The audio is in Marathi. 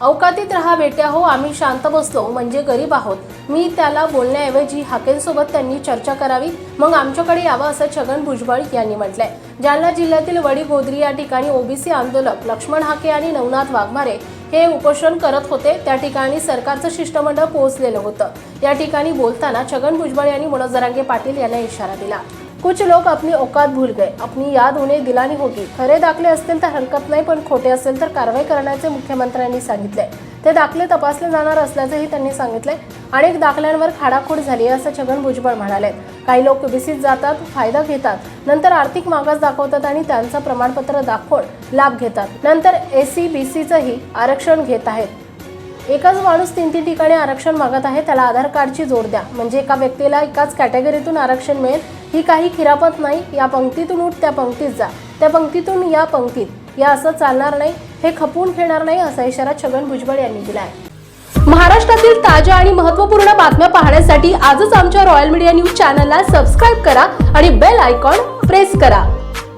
अवकातीत राहा बेट्या हो आम्ही शांत बसलो म्हणजे गरीब आहोत. मी त्याला बोलण्याऐवजी हाकेंसोबत त्यांनी चर्चा करावी. मग आमच्याकडे यावं असं छगन भुजबळ यांनी म्हटलंय. जालना जिल्ह्यातील वडी गोदरी या ठिकाणी ओबीसी आंदोलक लक्ष्मण हाके आणि नवनाथ वाघमारे हे उपोषण करत होते. त्या ठिकाणी सरकारचं शिष्टमंडळ पोहोचलेलं होतं. या ठिकाणी बोलताना छगन भुजबळ यांनी मनोज जरांगे पाटील यांना इशारा दिला. कुछ लोग अपनी औकात भूल गए अपनी याद उन्हें दिलानी होगी। खरे दाखले असतील तर हरकत नाही पण खोटे असेल तर कारवाई करण्याचे मुख्यमंत्र्यांनी सांगितले. ते दाखले तपासले जाणार असल्याचंही त्यांनी सांगितले. अनेक दाखल्यांवर खाडाखोड झाली आहे असं छगन भुजबळ म्हणाले. काही लोक विसित जातात फायदा घेतात नंतर आर्थिक मागास दाखवतात आणि त्यांचं प्रमाणपत्र दाखवून लाभ घेतात. नंतर ए सी बी सीचंही आरक्षण घेत आहेत. एकच माणूस तीन तीन ठिकाणी आरक्षण मागत आहे त्याला आधार कार्डची जोड द्या. म्हणजे एका व्यक्तीला एकाच कॅटेगरीतून आरक्षण मिळेल ही काही खिरापत नाही या पंक्तीतून उठ त्या पंक्तीत जा. त्या पंक्तीतून या पंक्तीत. या असं चालणार नाही हे खपवून घेणार नाही असा इशारा छगन भुजबळ यांनी दिला आहे. महाराष्ट्रातील ताज्या आणि महत्त्वपूर्ण बातम्या पाहण्यासाठी आजच आमच्या रॉयल मीडिया न्यूज चॅनलला सबस्क्राईब करा आणि बेल आयकॉन प्रेस करा.